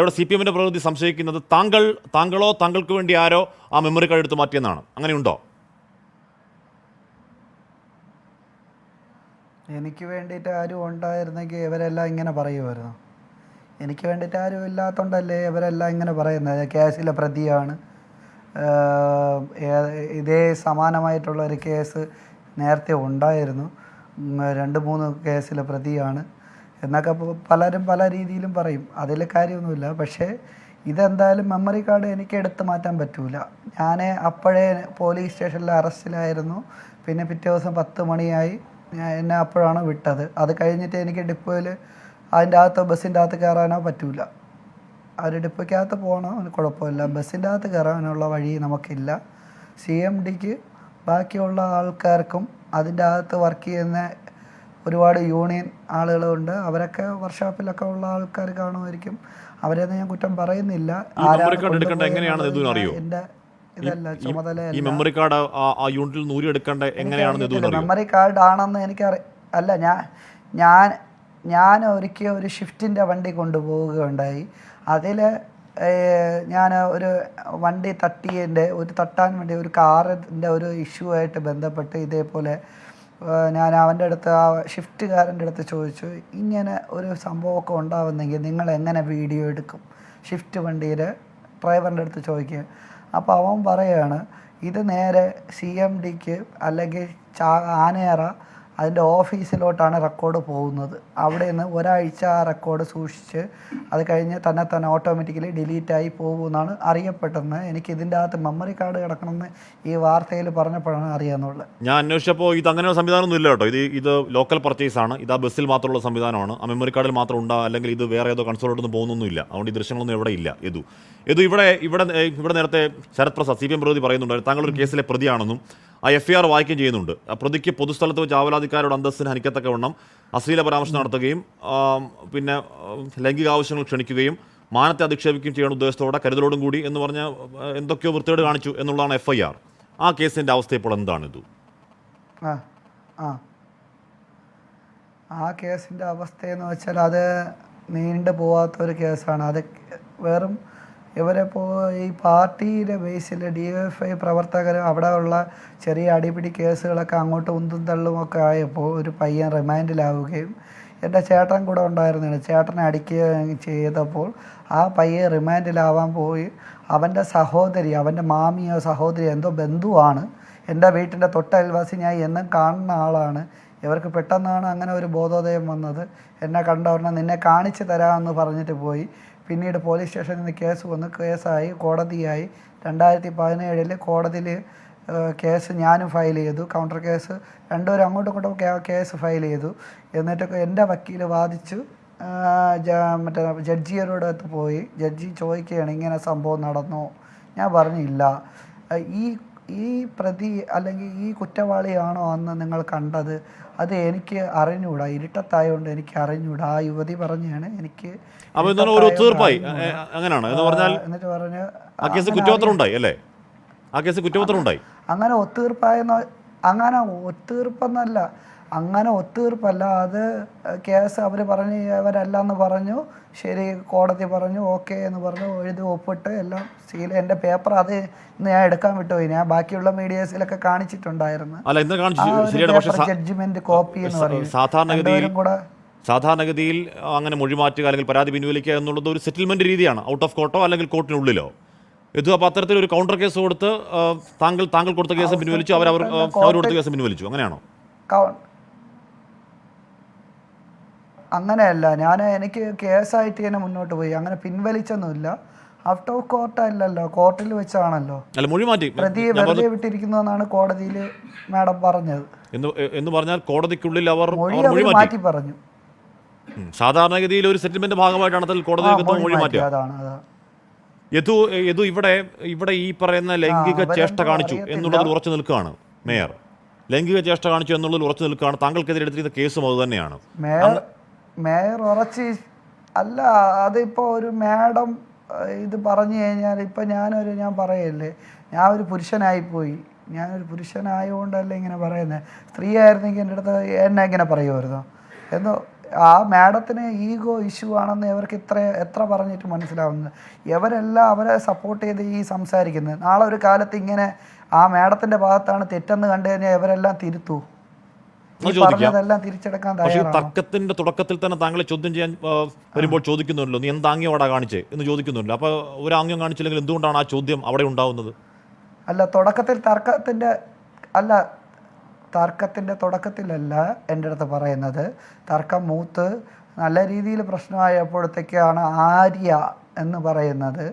ഇവിടെ C P എമ്മിന്റെ പ്രതിനിധി സംശയിക്കുന്നത് താങ്കൾ താങ്കളോ താങ്കൾക്ക് വേണ്ടി ആരോ ആ മെമ്മറി കാർഡ് എടുത്ത് മാറ്റിയെന്നാണ്. അങ്ങനെയുണ്ടോ? എനിക്ക് വേണ്ടിയിട്ട് ആരും ഉണ്ടായിരുന്നെങ്കിൽ ഇവരെല്ലാം ഇങ്ങനെ പറയുമായിരുന്നു. എനിക്ക് വേണ്ടിയിട്ട് ആരും ഇല്ലാത്തതുകൊണ്ടല്ലേ ഇവരെല്ലാം ഇങ്ങനെ പറയുന്നത്? കേസിലെ പ്രതിയാണ്. ഇതേ സമാനമായിട്ടുള്ള ഒരു കേസ് നേരത്തെ ഉണ്ടായിരുന്നു. രണ്ട് മൂന്ന് കേസിലെ പ്രതിയാണ്. എന്നൊക്കെ പലരും പല രീതിയിലും പറയും. അതിൽ കാര്യമൊന്നുമില്ല. പക്ഷേ ഇതെന്തായാലും മെമ്മറി കാർഡ് എനിക്ക് എടുത്തു മാറ്റാൻ പറ്റൂല. ഞാൻ അപ്പോഴേ പോലീസ് സ്റ്റേഷനിൽ അറസ്റ്റിലായിരുന്നു. പിന്നെ പിറ്റേ ദിവസം പത്ത് മണിയായി. എന്നെ അപ്പോഴാണ് വിട്ടത്. അത് കഴിഞ്ഞിട്ട് എനിക്ക് ഡിപ്പോയിൽ അതിന്റെ അകത്ത് ബസ്സിന്റെ അകത്ത് കയറാനോ പറ്റൂല. ആ ഒരു ഡിപ്പോയ്ക്കകത്ത് പോകണോ? കുഴപ്പമില്ല. ബസ്സിന്റെ അകത്ത് കയറാനുള്ള വഴി നമുക്കില്ല. സി എം ഡിക്ക് ബാക്കിയുള്ള ആൾക്കാർക്കും അതിന്റെ അകത്ത് വർക്ക് ചെയ്യുന്ന ഒരുപാട് യൂണിയൻ ആളുകളുണ്ട്. അവരൊക്കെ വർക്ക്ഷോപ്പിലൊക്കെ ഉള്ള ആൾക്കാർ കാണുമായിരിക്കും. അവരെയൊന്നും ഞാൻ കുറ്റം പറയുന്നില്ല. ഈ മെമ്മറി കാർഡ്? എന്റെ ഇതല്ല ഈ മെമ്മറി ആ- യൂണിറ്റിൽ എടുക്കേണ്ട എങ്ങനെയാണെന്ന് മെമ്മറി കാർഡ് ആണെന്ന് എനിക്ക് അല്ല ഞാൻ ഞാൻ ഞാൻ ഒരിക്കൽ ഒരു ഷിഫ്റ്റിന്റെ വണ്ടി കൊണ്ടുപോവുകയുണ്ടായി. അതിൽ ഞാൻ ഒരു വണ്ടി തട്ടിയതിന്റെ ഒരു തട്ടാൻ വേണ്ടി ഒരു കാറിന്റെ ഒരു ഇഷ്യൂ ആയിട്ട് ബന്ധപ്പെട്ട് ഇതേപോലെ ഞാൻ അവന്റെ അടുത്ത് ആ ഷിഫ്റ്റുകാരന്റെ അടുത്ത് ചോദിച്ചു ഇങ്ങനെ ഒരു സംഭവമൊക്കെ ഉണ്ടാവുന്നെങ്കിൽ നിങ്ങൾ എങ്ങനെ വീഡിയോ എടുക്കും? ഷിഫ്റ്റ് വണ്ടിയിൽ ഡ്രൈവറിന്റെ അടുത്ത് ചോദിക്കുക അപ്പോൾ അവൻ പറയുകയാണ് ഇത് നേരെ സി എം ഡിക്ക് അല്ലെങ്കിൽ ചാ ആനയറ അതിന്റെ ഓഫീസിലോട്ടാണ് റെക്കോർഡ് പോകുന്നത്. അവിടെ നിന്ന് ഒരാഴ്ച ആ റെക്കോർഡ് സൂക്ഷിച്ച് അത് കഴിഞ്ഞ് തന്നെ തന്നെ ഓട്ടോമാറ്റിക്കലി ഡിലീറ്റായി പോകുമെന്നാണ് അറിയപ്പെട്ടെന്ന് എനിക്ക് ഇതിന്റെ അകത്ത് മെമ്മറി കാർഡ് കിടക്കണമെന്ന് ഈ വാർത്തയിൽ പറഞ്ഞപ്പോഴാണ് അറിയാമെന്നുള്ളത്. ഞാൻ അന്വേഷിച്ചപ്പോൾ ഇത് അങ്ങനെ ഒരു സംവിധാനമൊന്നും ഇല്ല കേട്ടോ. ഇത് ഇത് ലോക്കൽ പർച്ചേസ് ആണ്. ഇത് ആ ബസ്സിൽ മാത്രമുള്ള സംവിധാനമാണ്. ആ മെമ്മറി കാർഡിൽ മാത്രം ഉണ്ടോ അല്ലെങ്കിൽ ഇത് വേറെ ഏതോ കൺസോളോട്ടൊന്നും പോകുന്നൊന്നുമില്ല അതുകൊണ്ട് ഈ ദൃശ്യങ്ങളൊന്നും ഇവിടെ ഇല്ല. ഇത് ഇത് ഇവിടെ ഇവിടെ ഇവിടെ നേരത്തെ Sarath Prasad C P M പ്രതി പറയുന്നുണ്ടായിരുന്നു താങ്കൾ ഒരു കേസിലെ പ്രതിയാണെന്നും ആ എഫ് ഐ ആർ വായിക്കുകയും ചെയ്യുന്നുണ്ട്. പ്രതിക്ക് പൊതുസ്ഥലത്ത് വെച്ച് ആവലാതിക്കാരുടെ അന്തസ്സിന് ഹനിക്കത്തക്ക വണ്ണം അശ്ലീല പരാമർശം നടത്തുകയും പിന്നെ ലൈംഗിക ആവശ്യങ്ങൾ ക്ഷണിക്കുകയും മാനത്തെ അധിക്ഷേപിക്കുകയും ചെയ്യുന്ന ഉദ്ദേശത്തോടെ കരുതലോടും കൂടി എന്ന് പറഞ്ഞ എന്തൊക്കെയോ വൃത്തികേട് കാണിച്ചു എന്നുള്ളതാണ് എഫ് ഐ ആർ. ആ കേസിന്റെ അവസ്ഥ ഇപ്പോൾ എന്താണ് ഇത് ആ ആ. ആ കേസിന്റെ അവസ്ഥയെന്ന് വെച്ചാൽ അത് നീണ്ടു പോവാത്ത ഒരു കേസാണ്. അത് വെറും ഇവരെ ഇപ്പോൾ ഈ പാർട്ടിയുടെ ബേസിൽ ഡി എഫ് ഐ പ്രവർത്തകർ അവിടെ ഉള്ള ചെറിയ അടിപിടി കേസുകളൊക്കെ അങ്ങോട്ട് ഉന്തും തള്ളും ഒക്കെ ആയപ്പോൾ ഒരു പയ്യൻ റിമാൻഡിലാവുകയും എന്റെ ചേട്ടൻ കൂടെ ഉണ്ടായിരുന്നില്ല ചേട്ടനെ അടിക്കുകയും ചെയ്തപ്പോൾ ആ പയ്യൻ റിമാൻഡിലാവാൻ പോയി. അവന്റെ സഹോദരി അവന്റെ മാമിയോ സഹോദരി എന്തോ ബന്ധുവാണ്. എന്റെ വീട്ടിന്റെ തൊട്ടയൽവാസി ഞാൻ എന്നും കാണുന്ന ആളാണ്. ഇവർക്ക് പെട്ടെന്നാണ് അങ്ങനെ ഒരു ബോധോദയം വന്നത്. എന്നെ കണ്ട ഉടനെ നിന്നെ കാണിച്ചു തരാമെന്ന് പറഞ്ഞിട്ട് പോയി. പിന്നീട് പോലീസ് സ്റ്റേഷനിൽ നിന്ന് കേസ് വന്ന് കേസായി കോടതിയായി. രണ്ടായിരത്തി പതിനേഴിൽ കോടതിയിൽ കേസ് ഞാനും ഫയൽ ചെയ്തു. കൗണ്ടർ കേസ് രണ്ടുപേരും അങ്ങോട്ടും ഇങ്ങോട്ടും കേസ് ഫയൽ ചെയ്തു. എന്നിട്ട് എന്റെ വക്കീൽ വാദിച്ചു. മറ്റേ ജഡ്ജിയരോട് അടുത്ത് പോയി. ജഡ്ജി ചോദിക്കുകയാണ് ഇങ്ങനെ സംഭവം നടന്നു? ഞാൻ പറഞ്ഞില്ല. ഈ ഈ പ്രതി അല്ലെങ്കിൽ ഈ കുറ്റവാളിയാണോ അന്ന് നിങ്ങൾ കണ്ടത്? അത് എനിക്ക് അറിഞ്ഞൂടാ. ഇരുട്ടത്തായതുകൊണ്ട് എനിക്ക് അറിഞ്ഞൂടാ. ആ യുവതി പറഞ്ഞാണ് എനിക്ക് ഒരു തീർപ്പായി അങ്ങനെയാണ്. എന്ന് പറഞ്ഞാൽ എന്നിട്ട് പറഞ്ഞു ആ കേസ് അങ്ങനെ കുറ്റപത്രം ഉണ്ടായി അല്ലേ? ആ കേസ് കുറ്റപത്രം ഉണ്ടായി അങ്ങനെ ഒത്തീർപ്പായെന്ന് അങ്ങനെ ഒത്തീർപ്പെന്നല്ല. അങ്ങനെ ഒത്തീർപ്പല്ല അത് കേസ് അവർ പറഞ്ഞു അവരല്ല എന്ന് പറഞ്ഞു ശരി കോടതി പറഞ്ഞു ഓക്കെ എന്ന് പറഞ്ഞു എഴുതി ഒപ്പിട്ട് എല്ലാം സീൽ എന്റെ പേപ്പർ അത് ഇന്ന് ഞാൻ എടുക്കാൻ വിട്ടുപോയി ഞാൻ ബാക്കിയുള്ള മീഡിയസിലൊക്കെ കാണിച്ചിട്ടുണ്ടായിരുന്നു. ജഡ്ജ്മെന്റ് കോപ്പി എന്ന് പറയും സാധാരണഗതിയിൽ കൂടെ സാധാരണഗതിയിൽ അങ്ങനെ മൊഴിമാറ്റുക അല്ലെങ്കിൽ പരാതി പിൻവലിക്കുക എന്നുള്ളത് ഒരു സെറ്റിൽമെന്റ് രീതിയാണ്. ഔട്ട് ഓഫ് കോർട്ടോ അല്ലെങ്കിൽ കോർട്ടിനുള്ളിലോ ഇത് അപ്പോൾ അത്തരത്തിൽ ഒരു കൗണ്ടർ കേസ് കൊടുത്ത് താങ്കൾ താങ്കൾ കൊടുത്ത കേസ് പിൻവലിച്ചു അവർ അവർ കൊടുത്ത കേസ് പിൻവലിച്ചു. അങ്ങനെയാണോ? അങ്ങനെയല്ല. ഞാൻ എനിക്ക് കേസായിട്ട് തന്നെ മുന്നോട്ട് പോയി. അങ്ങനെ പിൻവലിച്ചൊന്നുമില്ല. ഔട്ട് ഓഫ് കോർട്ട് അല്ലല്ലോ. കോർട്ടിൽ വെച്ചാണല്ലോ. പ്രതിയെ വെറുതെ വിട്ടിരിക്കുന്നു എന്നാണ് കോടതിയിൽ മാഡം പറഞ്ഞത്. എന്ന് പറഞ്ഞാൽ കോടതിക്കുള്ളിൽ അവർ മാറ്റി. പറഞ്ഞു. സാധാരണഗതിയിൽ ഒരു സെറ്റിൽമെന്റ് ഭാഗമായിട്ടാണ് കോടതി മൊഴി മൊഴി മാറ്റി. മാറ്റുക. യദു യദു ഇവിടെ ഇവിടെ ഈ പറയുന്ന ലൈംഗിക ചേഷ്ട കാണിച്ചു എന്നുള്ളത് എന്നുള്ളതിൽ ഉറച്ചു നിൽക്കുകയാണ് മേയർ. ലൈംഗിക ചേഷ്ട കാണിച്ചു എന്നുള്ളതിൽ ഉറച്ചു നിൽക്കുകയാണ്. താങ്കൾക്കെതിരെ എടുത്തിരുന്ന കേസും അത് തന്നെയാണ്. മേയർ ഉറച്ച് അല്ല അതിപ്പോൾ ഒരു മാഡം ഇത് പറഞ്ഞു കഴിഞ്ഞാൽ ഇപ്പം ഞാനൊരു ഞാൻ പറയല്ലേ ഞാൻ ഒരു പുരുഷനായിപ്പോയി. ഞാനൊരു പുരുഷനായതുകൊണ്ടല്ല ഇങ്ങനെ പറയുന്നത് സ്ത്രീ ആയിരുന്നെങ്കിൽ എന്റെ അടുത്ത് എന്നെ ഇങ്ങനെ പറയുമായിരുന്നു? എന്തോ ആ മാഡത്തിന് ഈഗോ ഇഷ്യൂ ആണെന്ന് ഇവർക്ക് ഇത്ര എത്ര പറഞ്ഞിട്ട് മനസ്സിലാവുന്നത്? ഇവരെല്ലാം അവരെ സപ്പോർട്ട് ചെയ്ത് ഈ സംസാരിക്കുന്നത്. നാളെ ഒരു കാലത്ത് ഇങ്ങനെ ആ മാഡത്തിന്റെ ഭാഗത്താണ് തെറ്റെന്ന് കണ്ടു കഴിഞ്ഞാൽ ഇവരെല്ലാം തിരുത്തൂ. പറഞ്ഞതെല്ലാം തിരിച്ചെടുക്കാൻ പക്ഷേ തർക്കത്തിന്റെ തുടക്കത്തിൽ തന്നെ താങ്കളെ ചോദ്യം ചെയ്യാൻ വരുമ്പോൾ ചോദിക്കുന്നുണ്ടല്ലോ. നീ എന്ത് ആംഗ്യമാടാ കാണിച്ചേ എന്ന് ചോദിക്കുന്നുണ്ടല്ലോ അപ്പോൾ ഒരു ആംഗ്യം കാണിച്ചില്ലെങ്കിൽ എന്തുകൊണ്ടാണ് ആ ചോദ്യം അവിടെ ഉണ്ടാവുന്നത്? അല്ല തുടക്കത്തിൽ തർക്കത്തിന്റെ അല്ല തർക്കത്തിന്റെ തുടക്കത്തിലല്ല എന്റെ അടുത്ത് പറയുന്നത്. തർക്കം മൂത്ത് നല്ല രീതിയിൽ പ്രശ്നമായപ്പോഴത്തേക്കാണ് ആര്യ എന്ന് പറയുന്നത്.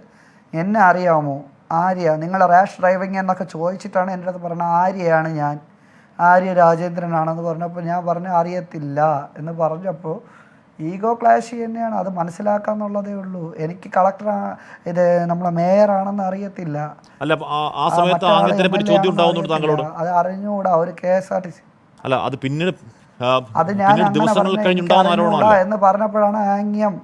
എന്നെ അറിയാമോ? ആര്യ നിങ്ങൾ റാഷ് ഡ്രൈവിംഗ് എന്നൊക്കെ ചോദിച്ചിട്ടാണ് എന്റെ അടുത്ത് പറഞ്ഞത്. ആര്യയാണ് ഞാൻ? ആര്യ രാജേന്ദ്രനാണെന്ന് പറഞ്ഞപ്പോൾ ഞാൻ പറഞ്ഞു അറിയത്തില്ല എന്ന് പറഞ്ഞപ്പോൾ ഈഗോ ക്ലാഷ് തന്നെയാണ്. അത് മനസ്സിലാക്കാന്നുള്ളതേ ഉള്ളൂ. എനിക്ക് കളക്ടർ ഇത് നമ്മളെ മേയറാണെന്ന് അറിയത്തില്ല. അല്ല ആ- സമയത്ത് ആംഗ്യത്തിനെ പറ്റി ചോദ്യം ഉണ്ടാവുന്നുണ്ട് താങ്കളോട്? അത് അറിഞ്ഞുകൂടാ ഒരു K S R T C. അല്ല അത് പിന്നീട് അത് ഞാൻ ദിവസങ്ങൾ കഴിഞ്ഞുണ്ടാവുന്ന എന്ന് പറഞ്ഞപ്പോഴാണ് ആംഗ്യം.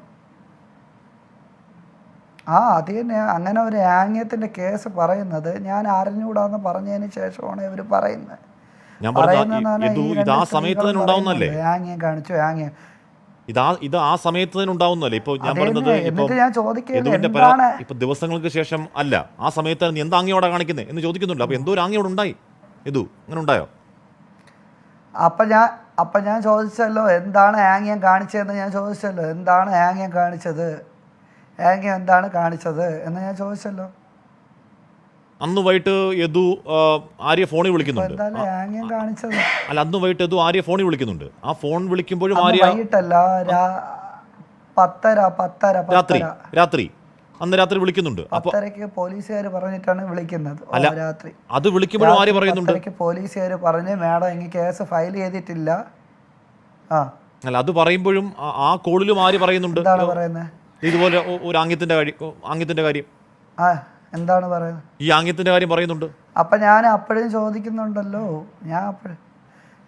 ആ അത് തന്നെ. അങ്ങനെ ഒരു ആംഗ്യത്തിന്റെ കേസ് പറയുന്നത് ഞാൻ അറിഞ്ഞുകൂടാന്ന് പറഞ്ഞതിന് ശേഷമാണ് ഇവർ പറയുന്നത്. ഞാൻ പറഞ്ഞ പറയുന്നതാണ് ഇത് ഈ ഇത് രണ്ട് ആ സമയത്ത് തന്നെ ഉണ്ടാവുന്നല്ലേ ആംഗ്യം കാണിച്ചു ആംഗ്യം ഇത് ആ ഇത് ആ സമയത്ത് തന്നെ ഉണ്ടാവുന്നല്ലേ ഇപ്പൊ ഞാൻ പറയുന്നത്. ഇപ്പൊ ദിവസങ്ങൾക്ക് ശേഷം അല്ല ആ സമയത്ത് നീ എന്താ ആംഗ്യയോടാ കാണിക്കുന്നത് എന്ന് ചോദിക്കുന്നുണ്ട്. അപ്പൊ എന്തോ ഒരു ഉണ്ടായി. ഇതു അങ്ങനെ ഉണ്ടായോ? അപ്പം ഞാൻ അപ്പം ഞാൻ ചോദിച്ചല്ലോ എന്താണ് ആംഗ്യം കാണിച്ചതെന്ന് ഞാൻ ചോദിച്ചല്ലോ. എന്താണ് ആംഗ്യം കാണിച്ചത്? ആംഗ്യം എന്താണ് കാണിച്ചത് എന്ന് ഞാൻ ചോദിച്ചല്ലോ. അന്ന് വൈകിട്ട് യദു ആര്യ ഫോണിൽ വിളിക്കുന്നുണ്ട്. അല്ല അന്ന് വൈകിട്ട് യദു ആര്യ ഫോണിൽ വിളിക്കുന്നുണ്ട്. ആ ഫോൺ വിളിക്കുമ്പോഴും ആര്യ രാത്രി രാത്രി. അന്ന് രാത്രി വിളിക്കുന്നുണ്ട്. അപ്പൊ പോലീസുകാർ പറഞ്ഞിട്ടാണ് വിളിക്കുന്നത്. അല്ല, രാത്രി. അത് വിളിക്കുമ്പോഴും ആര്യ പറയുന്നുണ്ട്. പോലീസുകാർ പറഞ്ഞ് മാഡം ഇങ്ങനെ കേസ് ഫയൽ ചെയ്തിട്ടില്ല. ആ. അല്ല അത് പറയുമ്പോഴും ആ- കോളിലും ആര്യ പറയുന്നുണ്ട്. ഇതുപോലെ ഒരു ആംഗ്യത്തിന്റെ കാര്യം ആംഗ്യത്തിന്റെ കാര്യം. ആ. എന്താണ് പറയുന്നത്? ഈ ആംഗ്യത്തിന്റെ കാര്യം പറയുന്നുണ്ട്. അപ്പൊ ഞാൻ അപ്പോഴും ചോദിക്കുന്നുണ്ടല്ലോ. ഞാൻ അപ്പോഴും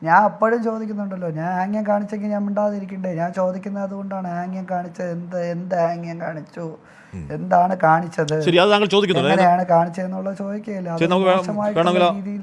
ഞാൻ അപ്പോഴും ചോദിക്കുന്നുണ്ടല്ലോ. ഞാൻ ആംഗ്യം കാണിച്ചെങ്കിൽ ഞാൻ മിണ്ടാതിരിക്കണ്ടേ? ഞാൻ ചോദിക്കുന്നത് അതുകൊണ്ടാണ് ആംഗ്യം കാണിച്ചത്. എന്ത് എന്ത് ആംഗ്യം കാണിച്ചു? എന്താണ് കാണിച്ചത്? ശരി അത് താങ്കൾ ചോദിക്കുന്നുണ്ട് എങ്ങനെയാണ് കാണിച്ചതെന്നുള്ള ചോദിക്കുകയില്ല. അത് മോശമായിട്ടുള്ള രീതിയിൽ